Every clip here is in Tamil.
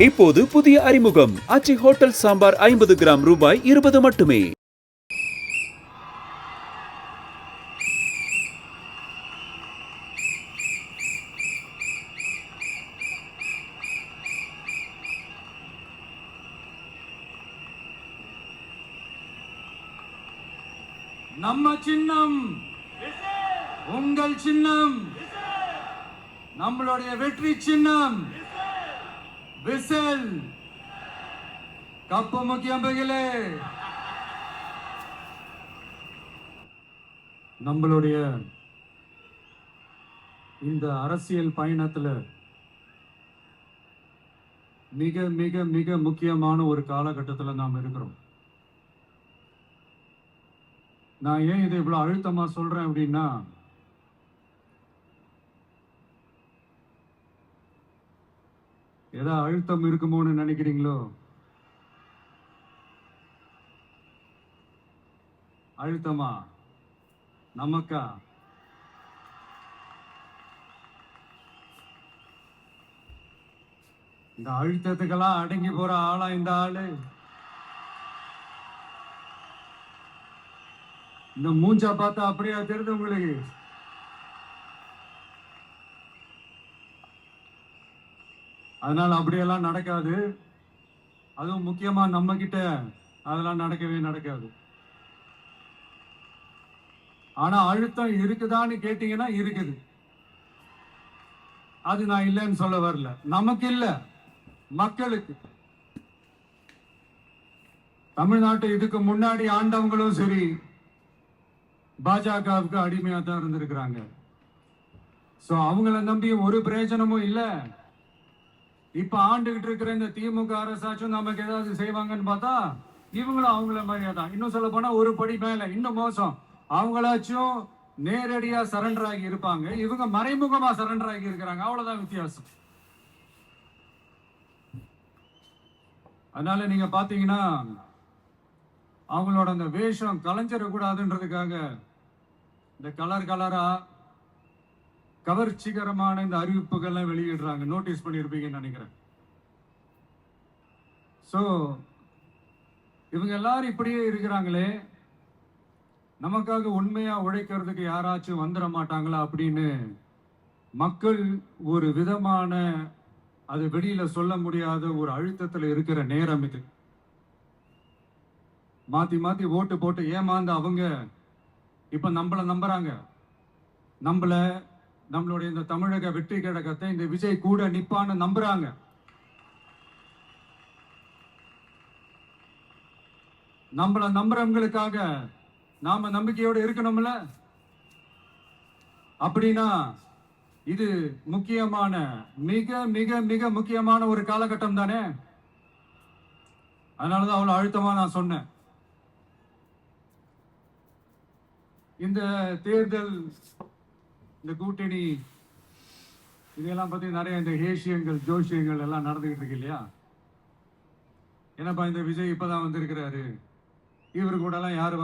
இப்போது புதிய அறிமுகம். அச்சி ஹோட்டல் சாம்பார் ஐம்பது கிராம் ரூபாய் இருபது மட்டுமே. நம்ம சின்னம். உங்கள் சின்னம். நம்மளுடைய வெற்றி சின்னம். விசில். கப்பு முக்கியம் பகிலே. நம்மளுடைய இந்த அரசியல் பயணத்தில் மிக மிக மிக முக்கியமான ஒரு காலகட்டத்தில் நாம் இருக்கிறோம். நான் ஏன் இதை இவ்வளோ அழுத்தமாக சொல்கிறேன் அப்படின்னா ஏதோ அழுத்தம் இருக்குமோன்னு நினைக்கிறீங்களோ? அழுத்தமா? நமக்கா? இந்த அழுத்தத்துக்கெல்லாம் அடங்கி போற ஆளா இந்த ஆளு? இந்த மூஞ்சா பார்த்தா அப்படியா தெரியுது உங்களுக்கு? அதனால் அப்படியெல்லாம் நடக்காது. அதுவும் முக்கியமாக நம்ம அதெல்லாம் நடக்கவே நடக்காது. ஆனால் அழுத்தம் இருக்குதான்னு கேட்டிங்கன்னா இருக்குது. அது நான் இல்லைன்னு சொல்ல வரல. நமக்கு இல்லை. மக்களுக்கு. தமிழ்நாட்டை இதுக்கு முன்னாடி ஆண்டவங்களும் சரி பாஜகவுக்கு அடிமையாக தான் இருந்திருக்கிறாங்க. ஸோ அவங்கள நம்பி ஒரு பிரயோஜனமும் இல்லை. இப்ப ஆண்டுகிட்டு இருக்கிற இந்த திமுக அரசாச்சும் நமக்கு ஏதாவது செய்வாங்கன்னு பார்த்தா இவங்களும் அவங்கள மாதிரியா தான். இன்னும் சொல்ல போனா ஒரு படி மேல இன்னும் மோசம். அவங்களாச்சும் நேரடியா சரண்டர் ஆகி இருப்பாங்க. இவங்க மறைமுகமா சரண்டர் ஆகி இருக்கிறாங்க. அவ்வளவுதான் வித்தியாசம். அதனால நீங்க பாத்தீங்கன்னா அவங்களோட அந்த வேஷம் கலைஞ்சிடக்கூடாதுன்றதுக்காக இந்த கலர் கலரா கவர்ச்சிகரமான இந்த அறிவிப்புகள்லாம் வெளியிடுறாங்க. நோட்டீஸ் பண்ணியிருப்பீங்கன்னு நினைக்கிறேன். ஸோ இவங்க எல்லாரும் இப்படியே இருக்கிறாங்களே. நமக்காக உண்மையா உழைக்கிறதுக்கு யாராச்சும் வந்துட மாட்டாங்களா அப்படின்னு மக்கள் ஒரு விதமான அது வெளியில சொல்ல முடியாத ஒரு அழுத்தத்தில் இருக்கிற நேரம் இது. மாத்தி மாத்தி ஓட்டு போட்டு ஏமாந்து அவங்க இப்ப நம்மள நம்புறாங்க. நம்மள நம்மளுடைய இந்த தமிழக வெற்றி கழகத்தை இந்த விஜய் கூட நிப்பான்னு நம்புறாங்க. நம்மள நம்புறவங்களுக்காக நாம நம்பிக்கையோட இருக்கணும்ல? அப்படின்னா இது முக்கியமான மிக மிக மிக முக்கியமான ஒரு காலகட்டம் தானே? அதனாலதான் அவ்வளவு அழுத்தமா நான் சொன்னேன். இந்த தேர்தல் இந்த கூட்டணி இதெல்லாம் பத்தி நிறைய இந்த ஏசியங்கள் ஜோசியங்கள் எல்லாம் நடந்துகிட்டு இருக்கு இல்லையா? என்னப்பா இந்த விஜய் இப்பதான் வந்திருக்கிறாரு? இவரு கூட எல்லாம் யாரு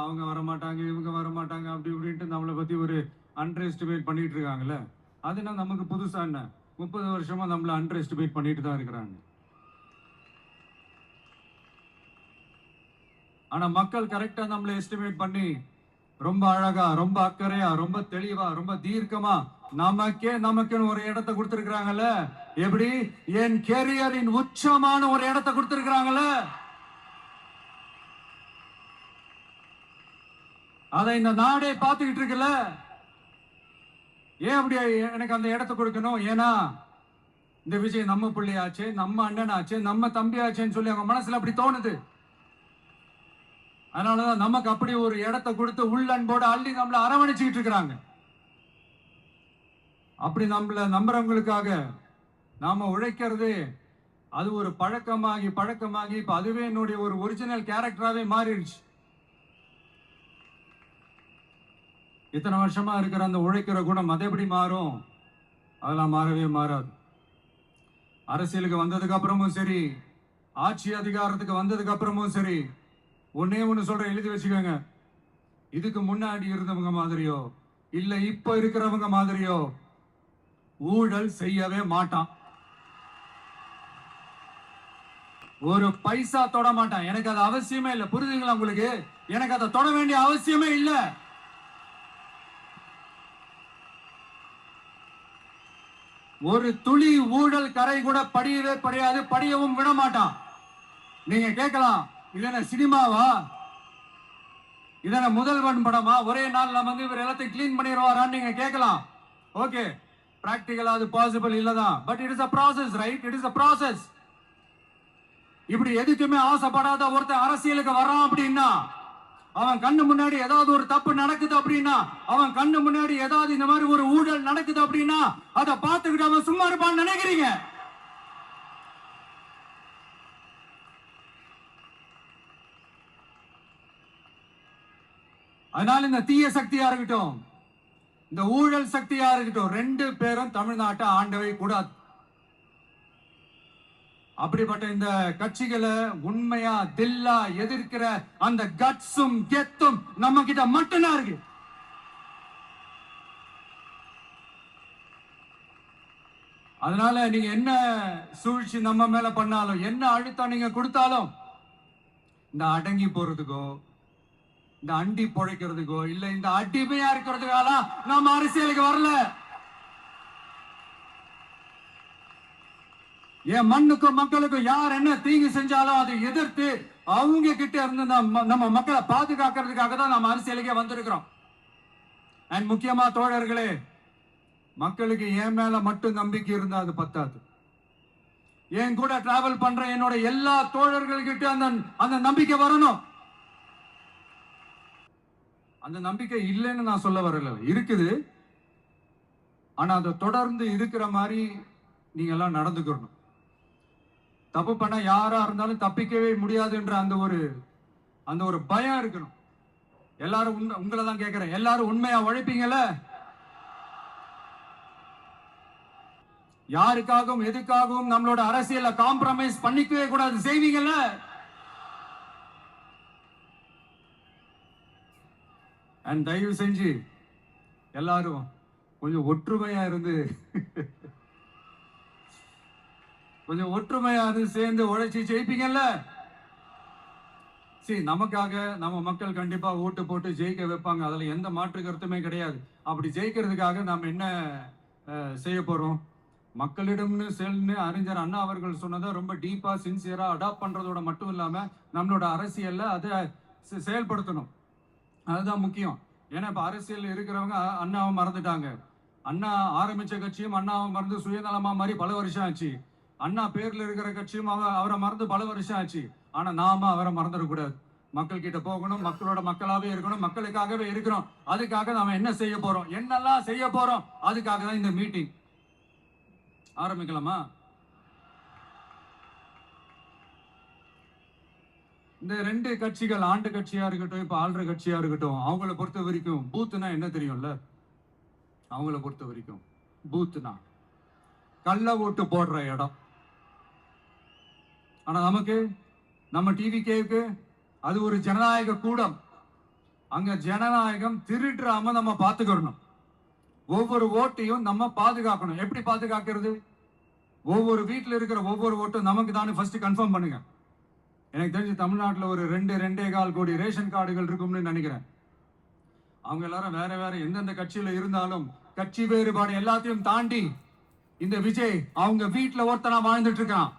அவங்க வர மாட்டாங்க இவங்க வர மாட்டாங்க அப்படி இப்படின்ட்டு நம்மளை பத்தி ஒரு அண்டர் எஸ்டிமேட் பண்ணிட்டு இருக்காங்கல்ல? அது என்ன நமக்கு புதுசா என்ன? முப்பது வருஷமா நம்மள அண்டர் எஸ்டிமேட் பண்ணிட்டு தான் இருக்கிறாங்க. ஆனா மக்கள் கரெக்டா நம்மள எஸ்டிமேட் பண்ணி ரொம்ப அழகா ரொம்ப அக்கறையா ரொம்ப தெளிவா ரொம்ப தீர்க்கமா நமக்கே நமக்குன்னு ஒரு இடத்த கொடுத்திருக்கிறாங்கல்ல? எப்படி? என் கேரியரின் உச்சமான ஒரு இடத்த கொடுத்திருக்கிறாங்கல்ல? அதை இந்த நாடே பார்த்துக்கிட்டு இருக்குல்ல? ஏன் அப்படி எனக்கு அந்த இடத்த கொடுக்கணும்? ஏன்னா இந்த விஜய் நம்ம பிள்ளையாச்சு நம்ம அண்ணனாச்சே நம்ம தம்பியாச்சேன்னு சொல்லி அவங்க மனசுல அப்படி தோணுது. அதனாலதான் நமக்கு அப்படி ஒரு இடத்த கொடுத்து உள்ளன்போடு அள்ளி நம்மள அரவணைச்சுக்கிட்டு இருக்கிறாங்க. அப்படி நம்மள நம்புறவங்களுக்காக நாம உழைக்கிறது அது ஒரு பழக்கமாகி பழக்கமாகி இப்ப அதுவே என்னுடைய ஒரு ஒரிஜினல் கேரக்டராகவே மாறிடுச்சு. இத்தனை வருஷமா இருக்கிற அந்த உழைக்கிற குணம் அது எப்படி மாறும்? அதெல்லாம் மாறவே மாறாது. அரசியலுக்கு வந்ததுக்கு அப்புறமும் சரி ஆட்சி அதிகாரத்துக்கு வந்ததுக்கு அப்புறமும் சரி ஒன்னே ஒண்ணு சொல்கிறேன் எழுதி வச்சுக்கோங்க. இதுக்கு முன்னாடி இருந்தவங்க மாதிரியோ இல்ல இப்ப இருக்கிறவங்க மாதிரியோ ஊழல் செய்யவே மாட்டான். ஒரு பைசா தொட மாட்டான். எனக்கு அது அவசியமே இல்லை. புரியுதுங்களா உங்களுக்கு? எனக்கு அதை தொட வேண்டிய அவசியமே இல்லை. ஒரு துளி ஊழல் கரை கூட படியவே படியாது படியவும் விட மாட்டான். நீங்க கேட்கலாம் இல்லைன்னா சினிமாவா? இதென்ன முதல்வன் படமா? ஒரே நாள்ல வந்து இவர் எல்லாத்தையும் க்ளீன் பண்ணிடுவாரான்னு நீங்க கேட்கலாம். ஓகே பிராக்டிக்கலா அது பாசிபிள் இல்லதான். But it is a process right it is a process இப்படி எதுக்குமே ஆசைப்படாத ஒருத்தன் அரசியலுக்கு வரான் அப்படின்னா அவன் கண்ணு முன்னாடி ஏதாவது ஒரு தப்பு நடக்குது அப்படின்னா அவன் கண்ணு முன்னாடி ஏதாவது இந்த மாதிரி ஒரு ஊழல் நடக்குது அப்படின்னா அதை பார்த்துக்கிட்டு அவன் சும்மா இருப்பான்னு நினைக்கிறீங்க. அதனால இந்த தீய சக்தியா இருக்கட்டும்? இந்த ஊழல் சக்தியா இருக்கட்டும்? ரெண்டு பேரும் தமிழ்நாட்டை ஆண்டவை கூடாது. அப்படிப்பட்ட இந்த கட்சிகளை உண்மையா தில்லா எதிர்க்கிற அந்த கட்ஸும் கெத்தும் நம்ம கிட்ட மட்டும்தான் இருக்கு. அதனால நீங்க என்ன சூழ்ச்சி நம்ம மேல பண்ணாலும் என்ன அழுத்தம் நீங்க கொடுத்தாலும் இந்த அடங்கி போறதுக்கோ இந்த அண்டி பொழைக்கிறதுக்கோ இல்ல இந்த அடிமையா இருக்கிறதுக்காக நம்ம அரசியலுக்கு வரல. என் மண்ணுக்கும் மக்களுக்கும் யார் என்ன தீங்கு செஞ்சாலும் அதை எதிர்த்து அவங்க கிட்ட இருந்து நம்ம நம்ம மக்களை பாதுகாக்கிறதுக்காக தான் நம்ம அரசியலுக்கே வந்திருக்கிறோம். அண்ட் முக்கியமா தோழர்களே மக்களுக்கு என் மேல மட்டும் நம்பிக்கை இருந்தா அது பத்தாது. என் கூட டிராவல் பண்ற என்னோட எல்லா தோழர்கள்கிட்ட அந்த அந்த நம்பிக்கை வரணும். அந்த நம்பிக்கை இல்லைன்னு நான் சொல்ல வரல. இருக்குது. ஆனா அதை தொடர்ந்து இருக்கிற மாதிரி நீங்க எல்லாம் நடந்துக்கணும். தப்பு பண்ண யாரா இருந்தாலும் தப்பிக்கவே முடியாதுன்ற அந்த ஒரு அந்த ஒரு பயம் இருக்கணும். எல்லாரும் உண்மை உங்களை தான் கேட்கிறேன் எல்லாரும் உண்மையா உழைப்பீங்கல்ல? யாருக்காகவும் எதுக்காகவும் நம்மளோட அரசியல காம்ப்ரமைஸ் பண்ணிக்கவே கூடாது. செய்வீங்கல்ல? அண்ட் தயவு செஞ்சு எல்லாரும் கொஞ்சம் ஒற்றுமையாக இருந்து கொஞ்சம் ஒற்றுமையாக இருந்து சேர்ந்து உழைச்சி ஜெயிப்பீங்கல்ல? சரி நமக்காக நம்ம மக்கள் கண்டிப்பாக ஓட்டு போட்டு ஜெயிக்க வைப்பாங்க. அதில் எந்த மாற்று கருத்துமே கிடையாது. அப்படி ஜெயிக்கிறதுக்காக நாம் என்ன செய்ய போகிறோம் மக்களிடம்னு செல்னு அறிஞர் அண்ணா அவர்கள் சொன்னதை ரொம்ப டீப்பாக சின்சியராக அடாப்ட் பண்ணுறதோட மட்டும் இல்லாமல் நம்மளோட அரசியலில் அதை செ- செயல்படுத்தணும். அதுதான் முக்கியம். ஏன்னா இப்போ அரசியல் இருக்கிறவங்க அண்ணாவை மறந்துட்டாங்க. அண்ணா ஆரம்பிச்ச கட்சியும் அண்ணாவை மறந்து சுயநலமாக மாதிரி பல வருஷம் ஆச்சு. அண்ணா பேரில் இருக்கிற கட்சியும் அவ அவரை மறந்து பல வருஷம் ஆச்சு. ஆனால் நாம அவரை மறந்துடக்கூடாது மக்கள் கிட்ட போகணும் மக்களோட மக்களாவே இருக்கணும் மக்களுக்காகவே இருக்கிறோம். அதுக்காக நாம என்ன செய்ய போறோம்? என்னெல்லாம் செய்ய போறோம்? அதுக்காக தான் இந்த மீட்டிங் ஆரம்பிக்கலாமா? இந்த ரெண்டு கட்சிகள் ஆண்டு கட்சியா இருக்கட்டும் இப்ப ஆள்ற கட்சியா இருக்கட்டும் அவங்கள பொறுத்த வரைக்கும் பூத்துனா என்ன தெரியும்ல? அவங்கள பொறுத்த வரைக்கும் பூத்துனா கள்ள ஓட்டு போடுற இடம். ஆனா நமக்கு நம்ம டிவி கேவுக்கு அது ஒரு ஜனநாயக கூடம். அங்க ஜனநாயகம் திருடுறாம நம்ம பார்த்துக்கிறணும் ஒவ்வொரு ஓட்டையும் நம்ம பாதுகாக்கணும். எப்படி பாதுகாக்கிறது? ஒவ்வொரு வீட்டில் இருக்கிற ஒவ்வொரு ஓட்டும் நமக்கு தானே ஃபர்ஸ்ட் கன்ஃபார்ம் பண்ணுங்க. எனக்கு தெரிஞ்சு தமிழ்நாட்டில் ஒரு ரெண்டு ரெண்டே கால் கோடி ரேஷன் கார்டுகள் இருக்கும்னு நினைக்கிறேன். அவங்க எல்லாரும் வேற வேற எந்தெந்த கட்சியில் இருந்தாலும் கட்சி வேறுபாடு எல்லாத்தையும் தாண்டி இந்த விஜய் அவங்க வீட்டில் ஒருத்தனா வாழ்ந்துட்டு இருக்கான்.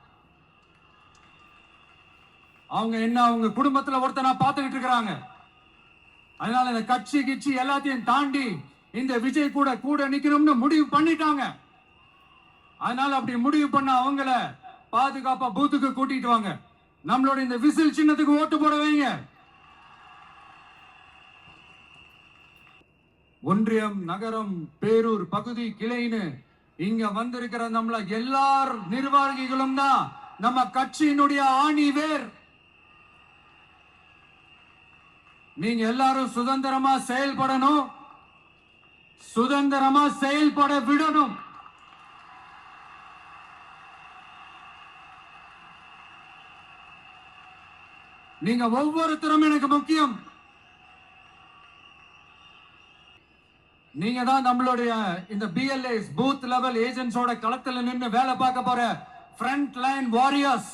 அவங்க என்ன அவங்க குடும்பத்துல ஒருத்தனா பார்த்துக்கிட்டு இருக்கிறாங்க. அதனால இந்த கட்சி கிச்சி எல்லாத்தையும் தாண்டி இந்த விஜய் கூட கூட நிக்கணும்னு முடிவு பண்ணிட்டாங்க. அதனால அப்படி முடிவு பண்ண அவங்கள பாதுகாப்பா பூத்துக்கு கூட்டிட்டு வாங்க. நம்மளோட இந்த விசில் சின்னத்துக்கு ஓட்டு போட வைங்க. ஒன்றியம் நகரம் பேரூர் பகுதி கிளைன்னு இங்க வந்திருக்கிற நம்மள எல்லார் நிர்வாகிகளும் தான் நம்ம கட்சியினுடைய ஆணி வேர். நீங்க எல்லாரும் சுதந்திரமா செயல்படணும். சுதந்திரமா செயல்பட விடணும். நீங்க ஒவ்வொருத்தரும் எனக்கு முக்கியம். நீங்க தான் நம்மளுடைய இந்த பிஎல்ஏஸ் பூத் லெவல் ஏஜென்ட்ஸோட களத்துல நின்று வேலை பார்க்க போற ஃப்ரண்ட் லைன் வாரியர்ஸ்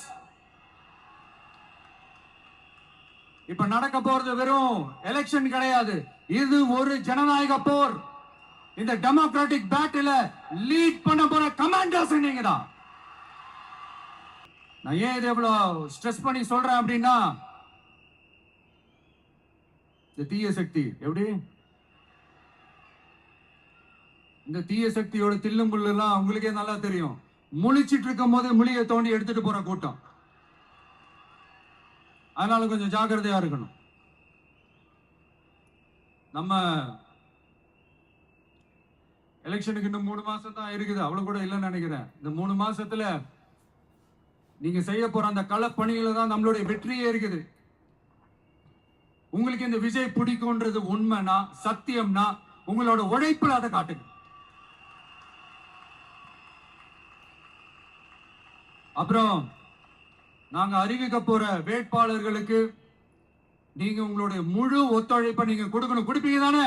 இப்ப நடக்க போறது வெறும் எலெக்ஷன் கிடையாது. இது ஒரு ஜனநாயக போர். இந்த டெமோக்ராட்டிக் பேட்டில லீட் பண்ண போற கமாண்டர்ஸ் நீங்க தான் நான் ஏன் இது எவ்வளவு ஸ்ட்ரெஸ் பண்ணி சொல்றேன் அப்படின்னா இந்த தீய சக்தி எப்படி? இந்த தீய சக்தியோட தில்லும்புல்லு எல்லாம் உங்களுக்கே நல்லா தெரியும். முழிச்சிட்டு இருக்கும் போது முழியை தோண்டி எடுத்துட்டு போற கூட்டம். அதனால கொஞ்சம் ஜாக்கிரதையா இருக்கணும். நம்ம எலெக்ஷனுக்கு இன்னும் மூணு மாசம் தான் இருக்குது. அவ்வளவு கூட இல்லைன்னு நினைக்கிறேன். இந்த மூணு மாசத்துல நீங்க செய்ய போற அந்த களப்பணியில தான் நம்மளுடைய வெற்றியே இருக்குது. உங்களுக்கு இந்த விஜய் பிடிக்கும்ன்றது உண்மைனா சத்தியம்னா உங்களோட உழைப்புல அதை காட்டுங்க. அப்புறம் நாங்க அறிவிக்க போற வேட்பாளர்களுக்கு நீங்க உங்களுடைய முழு ஒத்துழைப்பை நீங்க கொடுக்கணும். கொடுப்பீங்க தானே?